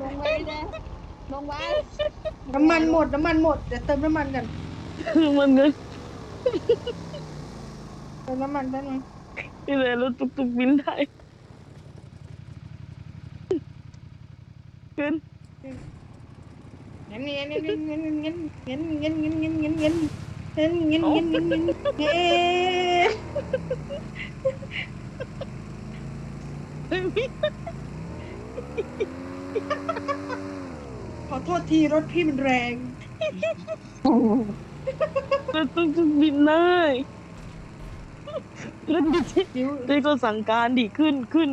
ลงไว้นะลงไว้น้ำมันหมด น้ำมันหมด เดี๋ยวเติมน้ำมันกันมันเงินเติมน้ำมันแป๊บนึงนี่เลยรถตุกตุกบินได้ขึ้นงั้นงั้นงั้นงั้นงั้นงั้นงั้นงั้นงั้นงั้นงั้นงั้นงั้นงั้นงั้นงั้นงั้น ขอโทษทีรถพี่มันแรงรถตุกตุกบินได้รถดิจินิ้วเจ๊ก็สั่งการดิขึ้นขึ้น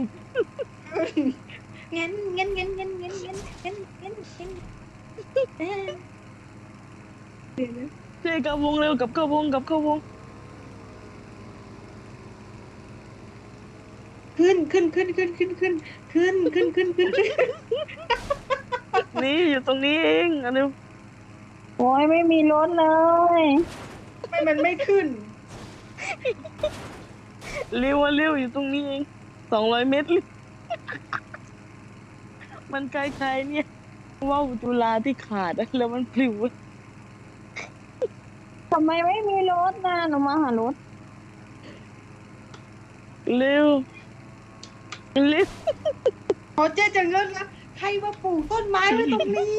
งั้นงั้นงั้นงั้นงั้นงั้นงั้นงั้นงั้นเอ๊ะเดี๋ยวนะเจ๊กับวงเร็วกับเข้าวงกับเข้าวงขึ้นขึ้นขึ้นขึ้นขึ้นขึ้นขึ้นขึ้นขึ้นขึ้นขึ้น นี่อยู่ตรงนี้เองอันนี้โอ้ยไม่มีรถเลย ไม่มันไม่ขึ้น เร็วอะเร็วอยู่ตรงนี้เองสองร้อยเมตรเลยมันใกล้ๆเนี่ยว่าวจุฬาที่ขาดอะแล้วมันปลิวอะทำไมไม่มีรถนะหนูมาหารถ เร็วเร็วพอเจ๊จะเงินนะ ใครมาปลูกต้นไม้ไว้ตรงนี้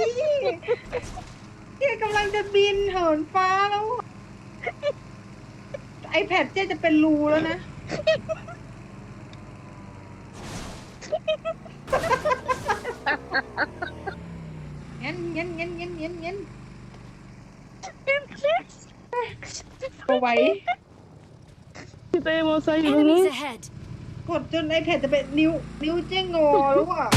เจ๊กำลังจะบินเหินฟ้าแล้วไอแพดเจ๊จะเป็นรูแล้วนะ งั้นงั้นงั้นงั้นงั้นงั้นเอาไว้พี่เต้มอไซค์อยู่ตรงนี้ Enemies ahead! กดจนไอแพดจะเป็นนิ้ว นิ้วเจ๊งอแล้วอะ